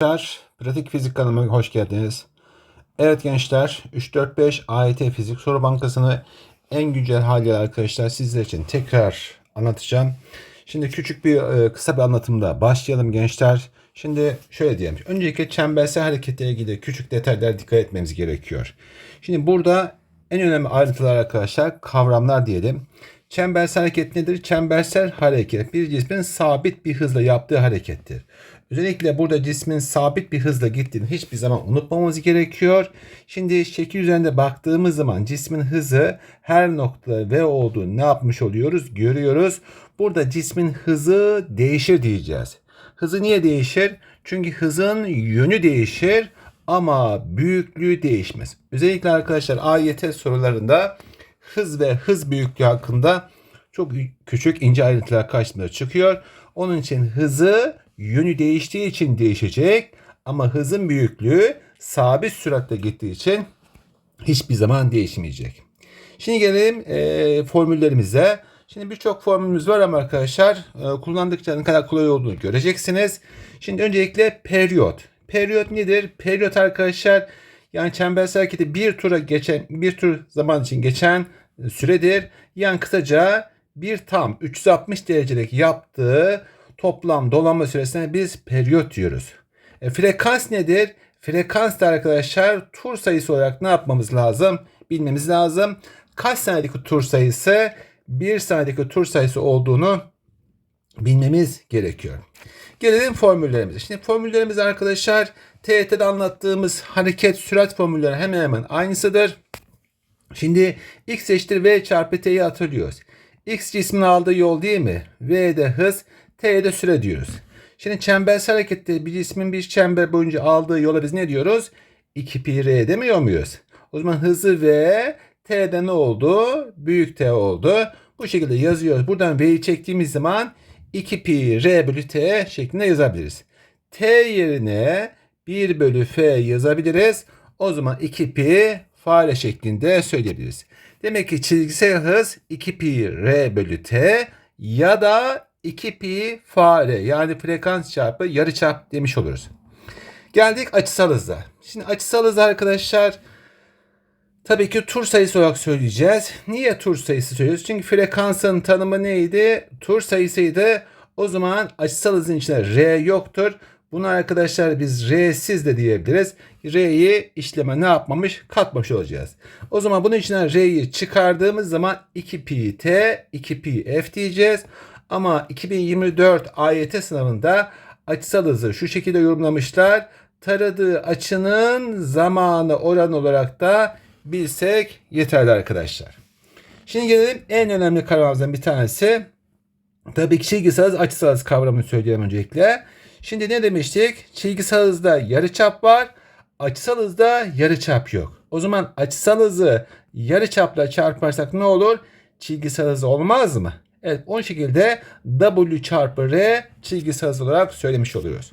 Gençler, Pratik Fizik kanalıma hoş geldiniz. Evet gençler, 3-4-5 AYT Fizik Soru Bankası'nı en güncel haliyle arkadaşlar sizler için tekrar anlatacağım. Şimdi küçük bir e, kısa bir anlatımda başlayalım gençler. Şimdi şöyle diyelim. Öncelikle çembersel hareketle ilgili küçük detaylara dikkat etmemiz gerekiyor. Şimdi burada en önemli ayrıntılar arkadaşlar kavramlar diyelim. Çembersel hareket nedir? Çembersel hareket bir cismin sabit bir hızla yaptığı harekettir. Özellikle burada cismin sabit bir hızla gittiğini hiçbir zaman unutmamamız gerekiyor. Şimdi şekil üzerinde baktığımız zaman cismin hızı her noktada v olduğunu ne yapmış oluyoruz? Görüyoruz. Burada cismin hızı değişir diyeceğiz. Hızı niye değişir? Çünkü hızın yönü değişir ama büyüklüğü değişmez. Özellikle arkadaşlar AYT sorularında hız ve hız büyüklüğü hakkında çok küçük ince ayrıntılar karşımıza çıkıyor. Onun için hızı yönü değiştiği için değişecek ama hızın büyüklüğü sabit süratle gittiği için hiçbir zaman değişmeyecek. Şimdi gelelim e, formüllerimize. Şimdi birçok formülümüz var ama arkadaşlar e, kullandıkça ne kadar kolay olduğunu göreceksiniz. Şimdi öncelikle periyot. Periyot nedir? Periyot arkadaşlar yani çembersel hareketi bir tura geçen bir tur zaman için geçen süredir. Yani kısaca bir tam 360 derecelik yaptığı toplam dolanma süresine biz periyot diyoruz. E, frekans nedir? Frekans da arkadaşlar tur sayısı olarak ne yapmamız lazım? Bilmemiz lazım. Kaç saniyedeki tur sayısı? Bir saniyedeki tur sayısı olduğunu bilmemiz gerekiyor. Gelelim formüllerimize. Şimdi formüllerimiz arkadaşlar TET'de anlattığımız hareket sürat formülleri hemen hemen aynısıdır. Şimdi x eşittir v çarpı t'yi hatırlıyoruz. x cismin aldığı yol değil mi? v de hız, t de süre diyoruz. Şimdi çembersel harekette bir cismin bir çember boyunca aldığı yola biz ne diyoruz? 2 pi r demiyor muyuz? O zaman hızı v, t'de ne oldu? Büyük t oldu. Bu şekilde yazıyoruz. Buradan v'yi çektiğimiz zaman 2 pi r bölü t şeklinde yazabiliriz. t yerine 1 bölü f yazabiliriz. O zaman 2 pi fare şeklinde söyleyebiliriz. Demek ki çizgisel hız 2 pi r bölü t ya da 2 pi fare yani frekans çarpı yarıçap demiş oluruz. Geldik açısal hıza. Şimdi açısal hız arkadaşlar tabii ki tur sayısı olarak söyleyeceğiz. Niye tur sayısı söylüyoruz? Çünkü frekansın tanımı neydi? Tur sayısıydı. O zaman açısal hızın içinde r yoktur. Bunu arkadaşlar biz R'siz de diyebiliriz. R'yi işleme ne yapmamış? Katmamış olacağız. O zaman bunun içinden R'yi çıkardığımız zaman 2 pi t, 2 pi f diyeceğiz. Ama 2024 AYT sınavında açısal hızı şu şekilde yorumlamışlar. Taradığı açının zamanı oran olarak da bilsek yeterli arkadaşlar. Şimdi gelelim en önemli kavramlardan bir tanesi. Tabii ki çizgisel hız açısal hız kavramını söyleyeyim öncelikle. Şimdi ne demiştik? Çizgisel hızda yarıçap var. Açısal hızda yarıçap yok. O zaman açısal hızı yarıçapla çarparsak ne olur? Çizgisel hız olmaz mı? Evet o şekilde W çarpı R çizgisel hız olarak söylemiş oluyoruz.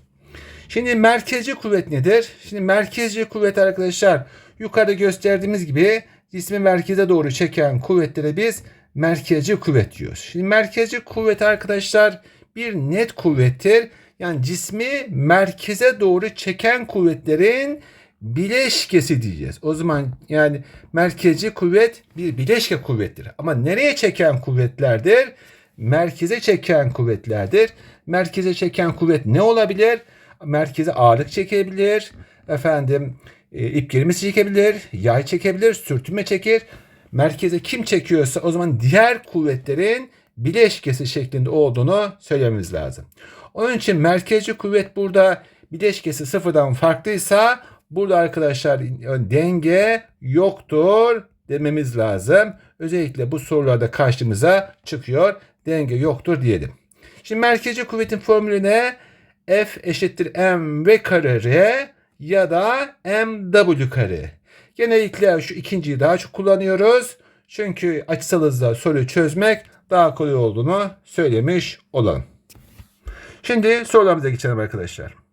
Şimdi merkezci kuvvet nedir? Şimdi merkezci kuvvet arkadaşlar yukarıda gösterdiğimiz gibi cismi merkeze doğru çeken kuvvetlere biz merkezci kuvvet diyoruz. Şimdi merkezci kuvvet arkadaşlar bir net kuvvettir. Yani cismi merkeze doğru çeken kuvvetlerin bileşkesi diyeceğiz. O zaman yani merkezci kuvvet bir bileşke kuvvettir. Ama nereye çeken kuvvetlerdir? Merkeze çeken kuvvetlerdir. Merkeze çeken kuvvet ne olabilir? Merkeze ağırlık çekebilir. Efendim e, ip gerimisi çekebilir. Yay çekebilir. Sürtünme çeker. Merkeze kim çekiyorsa o zaman diğer kuvvetlerin bileşkesi şeklinde olduğunu söylememiz lazım. Onun için merkezci kuvvet burada bileşkesi sıfırdan farklıysa burada arkadaşlar denge yoktur dememiz lazım. Özellikle bu sorularda karşımıza çıkıyor. Denge yoktur diyelim. Şimdi merkezci kuvvetin formülü ne? F eşittir m kare ya da mw kare. Genellikle şu ikinciyi daha çok kullanıyoruz. Çünkü açısal hızla soruyu çözmek daha kolay olduğunu söylemiş olalım. Şimdi sorularımıza geçelim arkadaşlar.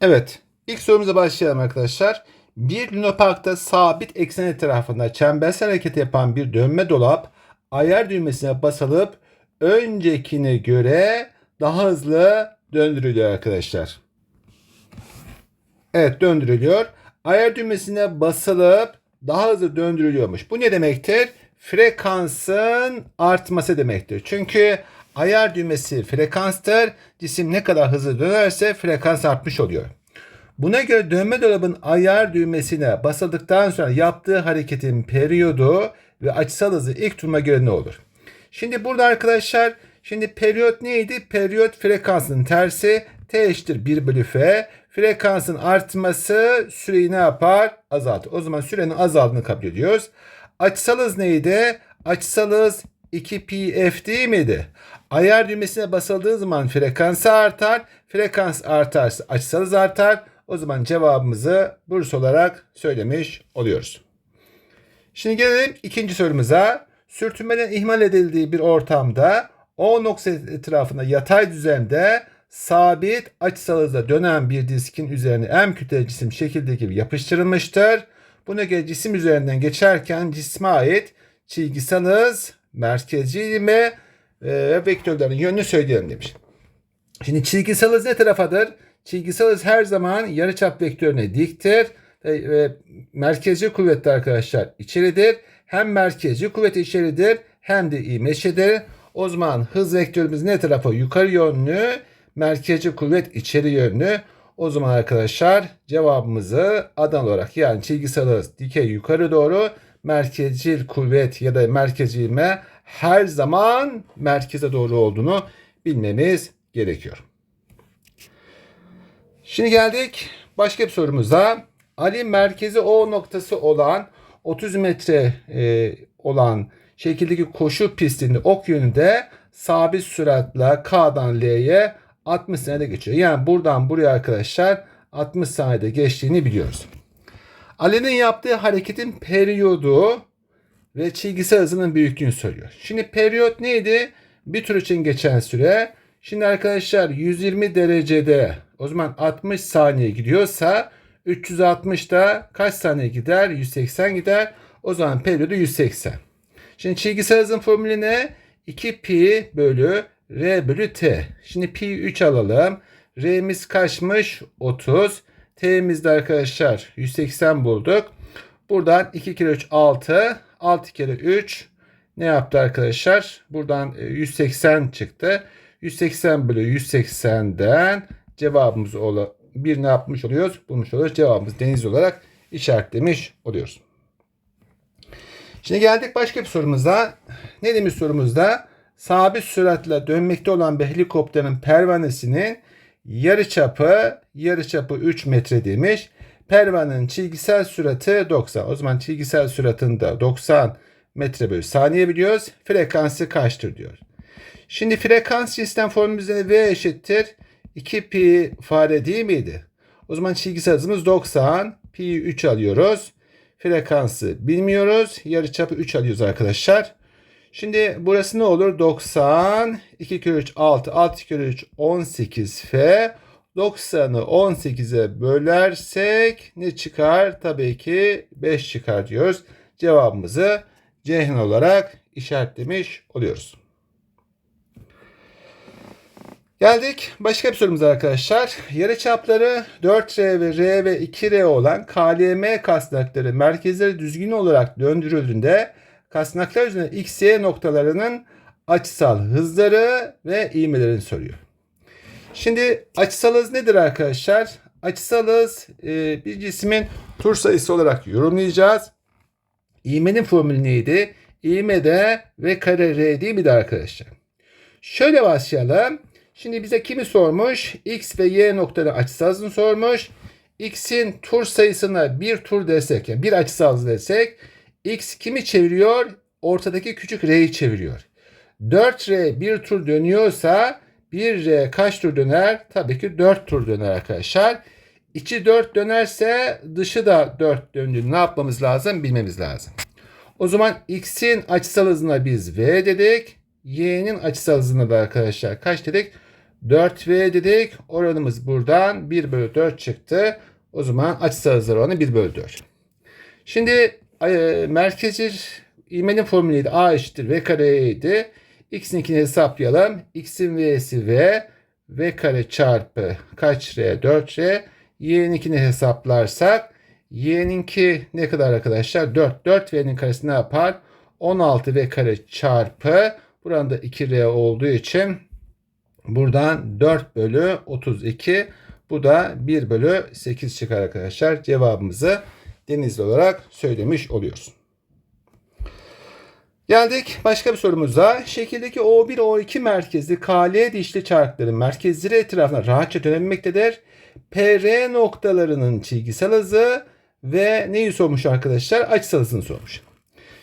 Evet. ilk sorumuza başlayalım arkadaşlar. Bir lunaparkta sabit eksen etrafında çembersel hareket yapan bir dönme dolap ayar düğmesine basılıp öncekine göre daha hızlı döndürülüyor arkadaşlar. Evet döndürülüyor. Ayar düğmesine basılıp daha hızlı döndürülüyormuş. Bu ne demektir? Frekansın artması demektir. Çünkü ayar düğmesi frekanstır. Cisim ne kadar hızlı dönerse frekans artmış oluyor. Buna göre dönme dolabın ayar düğmesine basıldıktan sonra yaptığı hareketin periyodu ve açısal hızı ilk turuma göre ne olur? Şimdi burada arkadaşlar şimdi periyot neydi? Periyot frekansın tersi t eşittir 1 bölü f. Frekansın artması süreyi ne yapar? Azaltır. O zaman sürenin azaldığını kabul ediyoruz. Açısal hız neydi? Açısal hız 2 pi f değil miydi? Ayar düğmesine basıldığı zaman frekansı artar. Frekans artarsa açısal hız artar. O zaman cevabımızı burs olarak söylemiş oluyoruz. Şimdi gelelim ikinci sorumuza. Sürtünmeden ihmal edildiği bir ortamda O noktası etrafında yatay düzlemde sabit açısal hızla dönen bir diskin üzerine M kütle cisim şekilde gibi yapıştırılmıştır. Buna göre cisim üzerinden geçerken cisme ait çizgisel hız, merkezi ivme ve vektörlerin yönünü söyleyelim demiş. Şimdi çizgisel hız ne tarafadır? Çizgisel hız her zaman yarıçap vektörüne diktir. Ve, ve merkezi kuvvetli arkadaşlar içeridir. Hem merkezi kuvvet içeridir hem de ivme içeridir. O zaman hız vektörümüz ne tarafa? Yukarı yönlü. Merkezi kuvvet içeri yönlü. O zaman arkadaşlar cevabımızı adan olarak yani çizgisel hız dikey yukarı doğru merkezcil kuvvet ya da merkezi ivme her zaman merkeze doğru olduğunu bilmemiz gerekiyor. Şimdi geldik başka bir sorumuza. Ali merkezi O noktası olan 30 metre e, olan şekildeki koşu pistinde ok yönünde sabit süratle K'dan L'ye 60 saniyede geçiyor. Yani buradan buraya arkadaşlar 60 saniyede geçtiğini biliyoruz. Ali'nin yaptığı hareketin periyodu ve çizgisel hızının büyüklüğünü söylüyor. Şimdi periyot neydi? Bir tur için geçen süre. Şimdi arkadaşlar 120 derecede o zaman 60 saniye gidiyorsa 360'da kaç saniye gider? 180 gider. O zaman periyodu 180. Şimdi çizgisel hızın formülü ne? 2 pi bölü r bölü t. Şimdi pi 3 alalım. R'miz kaçmış? 30. T'miz de arkadaşlar 180 bulduk. Buradan 2 kere 3 6. 6 kere 3 ne yaptı arkadaşlar? Buradan 180 çıktı. 180 bölü 180'den cevabımız ola bir ne yapmış oluyoruz? Bulmuş oluyoruz. Cevabımız deniz olarak işaretlemiş oluyoruz. Şimdi geldik başka bir sorumuza. Ne demiş sorumuzda? Sabit süratle dönmekte olan bir helikopterin pervanesinin yarıçapı yarıçapı 3 metre demiş. Pervanenin çizgisel sürati 90. O zaman çizgisel süratini de 90 metre bölü saniye biliyoruz. Frekansı kaçtır diyor. Şimdi frekans sistem formülümüzde V eşittir 2 pi fare değil miydi? O zaman çizgisel hızımız 90. Pi 3 alıyoruz. Frekansı bilmiyoruz. Yarıçapı 3 alıyoruz arkadaşlar. Şimdi burası ne olur? 90. 2 kere 3 6. 6 kere 3 18 F. 90'ı 18'e bölersek ne çıkar? Tabii ki 5 çıkar diyoruz. Cevabımızı Ceyhan olarak işaretlemiş oluyoruz. Geldik başka bir sorumuza arkadaşlar. Yarı çapları 4R ve R ve 2R olan KLM kasnakları merkezleri düzgün olarak döndürüldüğünde kasnaklar üzerinde X, Y noktalarının açısal hızları ve ivmelerini soruyor. Şimdi açısal hız nedir arkadaşlar? Açısal hız e, bir cismin tur sayısı olarak yorumlayacağız. İğmenin formülü neydi? İğme de V kare R değil miydi arkadaşlar? Şöyle başlayalım. Şimdi bize kimi sormuş? X ve Y noktaları açısal hızını sormuş. X'in tur sayısına bir tur desek, yani bir açısal hız desek, X kimi çeviriyor? Ortadaki küçük R'yi çeviriyor. 4R bir tur dönüyorsa 1R kaç tur döner? Tabii ki 4 tur döner arkadaşlar. İçi 4 dönerse dışı da 4 döndüğünü ne yapmamız lazım? Bilmemiz lazım. O zaman X'in açısal hızına biz V dedik. Y'nin açısal hızına da arkadaşlar kaç dedik? 4V dedik. Oranımız buradan 1 bölü 4 çıktı. O zaman açısal hızlar oranı 1 bölü 4. Şimdi e, merkezi ivmenin formülüydü. A eşittir V kareydi. X'inkini hesaplayalım. X'in V'si V. v kare çarpı kaç r 4r y'ninkini hesaplarsak y'ninki ne kadar arkadaşlar 4 4 v'nin karesi ne yapar 16 v kare çarpı buranın da 2r olduğu için buradan 4 bölü 32 bu da 1 bölü 8 çıkar arkadaşlar cevabımızı denizli olarak söylemiş oluyoruz. Geldik başka bir sorumuza. Şekildeki O1 O2 merkezli KL dişli çarkların merkezleri etrafına rahatça dönebilmektedir. PR noktalarının çizgisel hızı ve neyi sormuş arkadaşlar? Açısal hızını sormuş.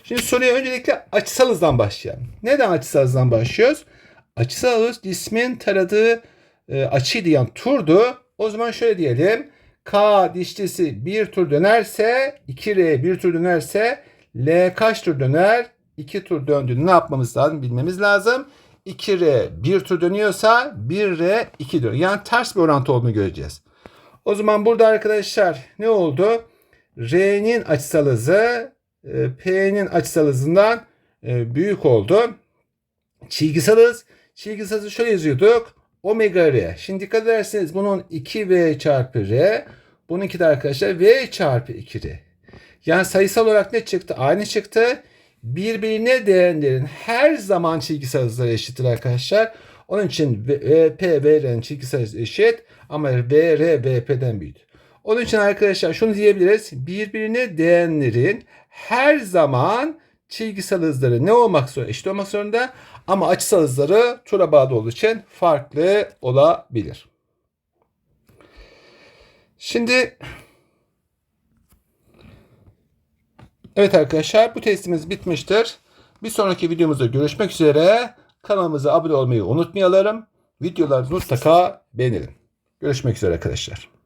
Şimdi soruya öncelikle açısal hızdan başlayalım. Neden açısal hızdan başlıyoruz? Açısal hız cismin taradığı e, açıydı yani turdu. O zaman şöyle diyelim. K dişlisi bir tur dönerse 2R bir tur dönerse L kaç tur döner? 2 tur döndüğünü ne yapmamız lazım? Bilmemiz lazım. 2R bir tur dönüyorsa 1R 2 dönüyor. Yani ters bir orantı olduğunu göreceğiz. O zaman burada arkadaşlar ne oldu? R'nin açısal hızı e, P'nin açısal hızından e, büyük oldu. Çizgisel hız. Çizgisel hızı şöyle yazıyorduk. Omega R. Şimdi dikkat ederseniz bunun 2V çarpı R. Bununki de arkadaşlar V çarpı 2R. Yani sayısal olarak ne çıktı? Aynı çıktı. Birbirine değerlerin her zaman çizgisel hızları eşittir arkadaşlar. Onun için VP ve R'nin çizgisel hızı eşit ama VR VP'den büyük. Onun için arkadaşlar şunu diyebiliriz. Birbirine değenlerin her zaman çizgisel hızları ne olmak zorunda? Eşit olmak zorunda. Ama açısal hızları tura bağlı olduğu için farklı olabilir. Şimdi Evet arkadaşlar bu testimiz bitmiştir. Bir sonraki videomuzda görüşmek üzere. Kanalımıza abone olmayı unutmayalım. Videolarımızı mutlaka beğenelim. Görüşmek üzere arkadaşlar.